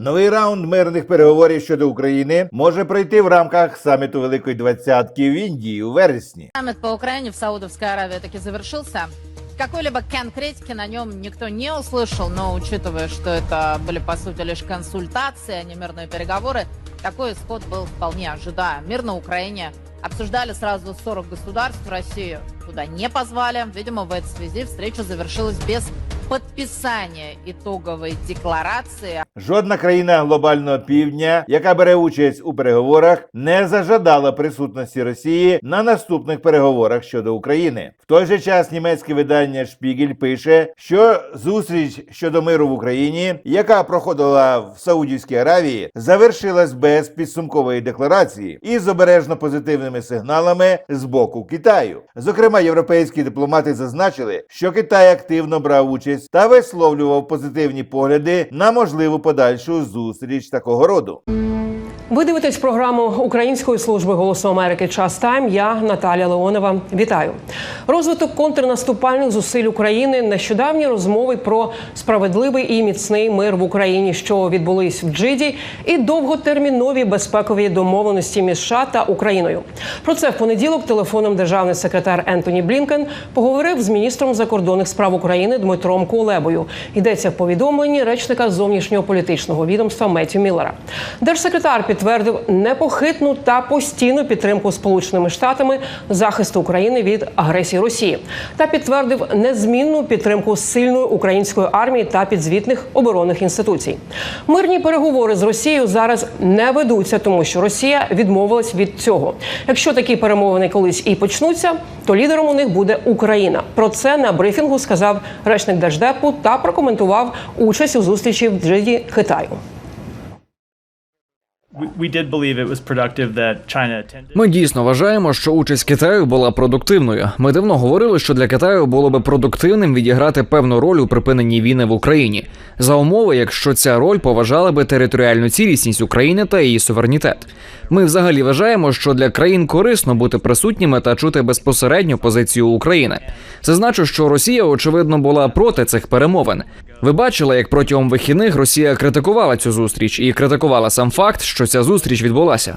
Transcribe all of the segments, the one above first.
Новий раунд мирних переговорів щодо України може пройти в рамках саміту Великої Двадцятки в Індії у вересні. Саммит по Украине в Саудовской Аравии таки завершился. Какой-либо конкретики на нем никто не услышал, но учитывая, что это были по сути лишь консультации, а не мирные переговоры, такой исход был вполне ожидаем. Мир на Украине обсуждали сразу 40 государств, Россию туда не позвали. Видимо, в этой связи встреча завершилась без подписания итоговой декларации. Жодна країна глобального півдня, яка бере участь у переговорах, не зажадала присутності Росії на наступних переговорах щодо України. В той же час німецьке видання Шпігель пише, що зустріч щодо миру в Україні, яка проходила в Саудівській Аравії, завершилась без підсумкової декларації і з обережно позитивними сигналами з боку Китаю. Зокрема, європейські дипломати зазначили, що Китай активно брав участь та висловлював позитивні погляди на можливу подальшу зустріч такого роду. Ви дивитесь програму Української служби голосу Америки Час Тайм. Я Наталя Леонова. Вітаю. Розвиток контрнаступальних зусиль України, нещодавні розмови про справедливий і міцний мир в Україні, що відбулись в Джиді, і довготермінові безпекові домовленості між США та Україною. Про це в понеділок телефоном державний секретар Ентоні Блінкен поговорив з міністром закордонних справ України Дмитром Кулебою. Йдеться в повідомленні речника зовнішнього політичного відомства Меттю Міллера. Держсекретар підтвердив непохитну та постійну підтримку Сполученими Штатами захисту України від агресії Росії та підтвердив незмінну підтримку сильної української армії та підзвітних оборонних інституцій. Мирні переговори з Росією зараз не ведуться, тому що Росія відмовилась від цього. Якщо такі перемовини колись і почнуться, то лідером у них буде Україна. Про це на брифінгу сказав речник держдепу та прокоментував участь у зустрічі в Джиді Китаю. Ми дійсно вважаємо, що участь Китаю була продуктивною. Ми давно говорили, що для Китаю було би продуктивним відіграти певну роль у припиненні війни в Україні за умови, якщо ця роль поважала би територіальну цілісність України та її суверенітет. Ми взагалі вважаємо, що для країн корисно бути присутніми та чути безпосередню позицію України. Зазначу, що Росія очевидно була проти цих перемовин. Ви бачили, як протягом вихідних Росія критикувала цю зустріч і критикувала сам факт, що ця зустріч відбулася.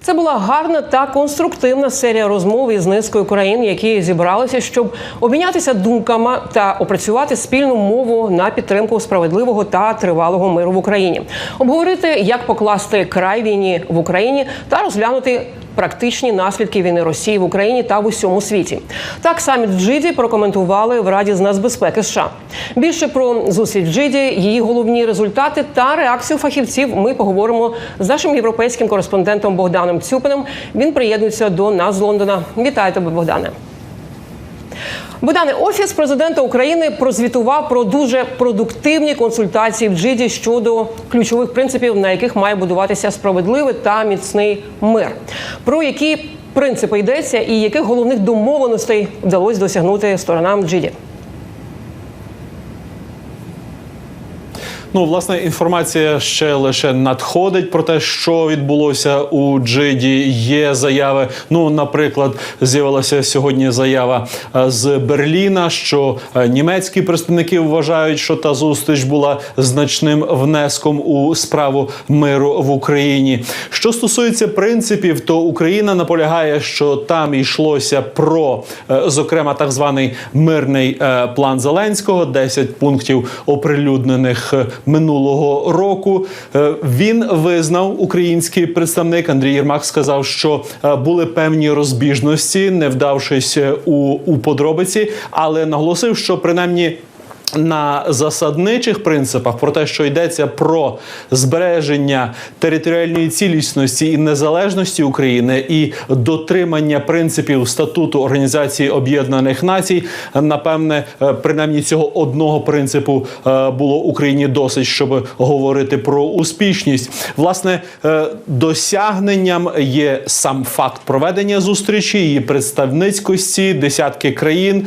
Це була гарна та конструктивна серія розмов із низкою країн, які зібралися, щоб обмінятися думками та опрацювати спільну мову на підтримку справедливого та тривалого миру в Україні, обговорити, як покласти край війні в Україні та розглянути. Практичні наслідки війни Росії в Україні та в усьому світі. Так саміт в Джиді прокоментували в Раді з нацбезпеки США. Більше про зустріч Джиді, її головні результати та реакцію фахівців. Ми поговоримо з нашим європейським кореспондентом Богданом Цюпиним. Він приєднується до нас з Лондона. Вітаю тебе, Богдане. Богдане, офіс президента України прозвітував про дуже продуктивні консультації в Джиді щодо ключових принципів, на яких має будуватися справедливий та міцний мир. Про які принципи йдеться, і яких головних домовленостей вдалося досягнути сторонам Джиді? Ну, власне, інформація ще лише надходить про те, що відбулося у Джиді. Є заяви. Ну, наприклад, з'явилася сьогодні заява е, з Берліна, що е, німецькі представники вважають, що та зустріч була значним внеском у справу миру в Україні. Що стосується принципів, то Україна наполягає, що там йшлося про, е, зокрема, так званий мирний план Зеленського, 10 пунктів оприлюднених минулого року. Е, Він визнав український представник Андрій Єрмак. Сказав, що е, були певні розбіжності, не вдавшись е, у, у подробиці, але наголосив, що принаймні. На засадничих принципах про те, що йдеться про збереження територіальної цілісності і незалежності України і дотримання принципів статуту Організації Об'єднаних Націй, напевне, е, принаймні цього одного принципу е, було Україні досить, щоб говорити про успішність. Власне, е, досягненням є сам факт проведення зустрічі, її представницькості, десятки країн.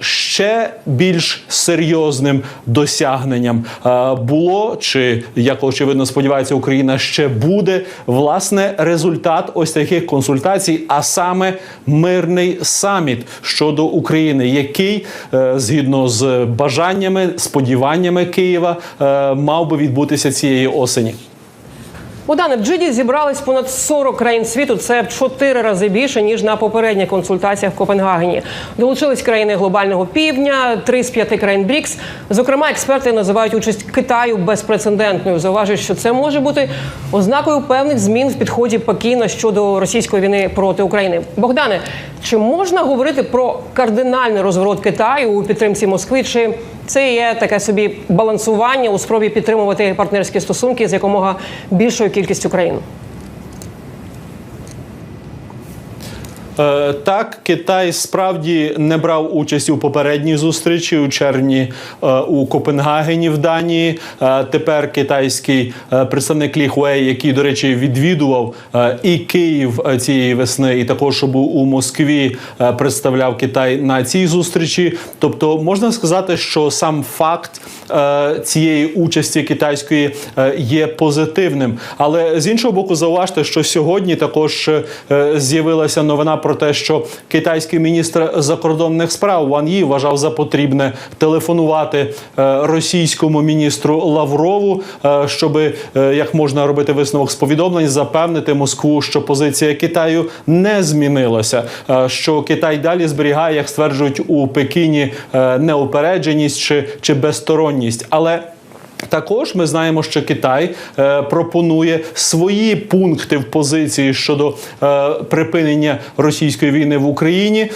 Ще більш серйозно серйозним досягненням. Е, Було чи як очевидно сподівається, Україна ще буде власне результат ось таких консультацій, а саме мирний саміт щодо України, який е, згідно з бажаннями, сподіваннями Києва е, мав би відбутися цієї осені. В Джиді зібрались понад 40 країн світу. Це в чотири рази більше ніж на попередніх консультаціях в Копенгагені. Долучились країни глобального півдня, три з п'яти країн БРІКС. Зокрема, експерти називають участь Китаю безпрецедентною. Зауважують, що це може бути ознакою певних змін в підході Пекіна щодо російської війни проти України. Богдане, чи можна говорити про кардинальний розворот Китаю у підтримці Москви? Чи це є таке собі балансування у спробі підтримувати партнерські стосунки з якомога більшою кількістю країн? Так, Китай справді не брав участь у попередній зустрічі у червні е, у Копенгагені в Данії. Е, Тепер китайський е, представник Лі Хуей, який, до речі, відвідував е, і Київ е, цієї весни, і також був у Москві, е, представляв Китай на цій зустрічі. Тобто, можна сказати, що сам факт е, цієї участі китайської е, є позитивним. Але з іншого боку, зауважте, що сьогодні також е, з'явилася новина про те, що китайський міністр закордонних справ Ван Ї вважав за потрібне телефонувати е, російському міністру Лаврову, е, щоб як можна робити висновок з повідомлень, запевнити Москву, що позиція Китаю не змінилася, е, що Китай далі зберігає, як стверджують у Пекіні, е, неупередженість чи, чи безсторонність, але також ми знаємо, що Китай е, пропонує свої пункти в позиції щодо е, припинення російської війни в Україні.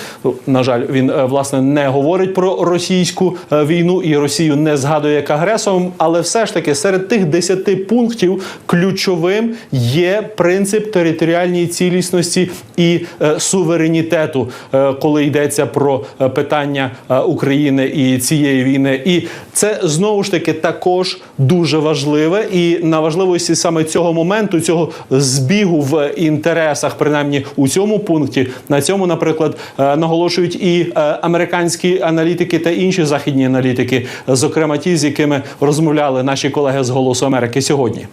На жаль, він е, власне не говорить про російську е, війну і Росію не згадує як агресором. Але все ж таки серед тих 10 пунктів ключовим є принцип територіальної цілісності і е, суверенітету, е, коли йдеться про е, питання е, України і цієї війни. І це знову ж таки також дуже важливе. І на важливості саме цього моменту, цього збігу в інтересах, принаймні у цьому пункті, на цьому, наприклад, е, наголошують і е, американські аналітики та інші західні аналітики, зокрема ті, з якими розмовляли наші колеги з Голосу Америки сьогодні.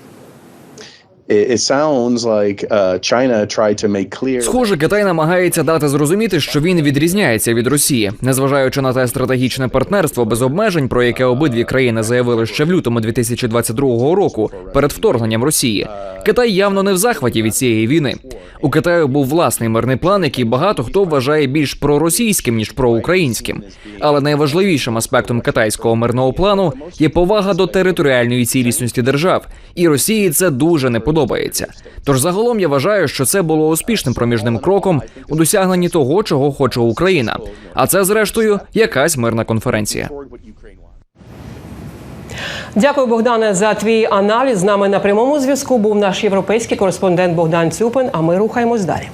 Схоже, Китай намагається дати зрозуміти, що він відрізняється від Росії, незважаючи на те стратегічне партнерство без обмежень, про яке обидві країни заявили ще в лютому 2022 року перед вторгненням Росії. Китай явно не в захваті від цієї війни. У Китаю був власний мирний план, який багато хто вважає більш проросійським ніж проукраїнським. Але найважливішим аспектом китайського мирного плану є повага до територіальної цілісності держав, і Росії це дуже не подобається. Тож загалом я вважаю, що це було успішним проміжним кроком у досягненні того, чого хоче Україна. А це, зрештою, якась мирна конференція. Дякую, Богдане, за твій аналіз. З нами на прямому зв'язку був наш європейський кореспондент Богдан Цюпин. А ми рухаємось далі.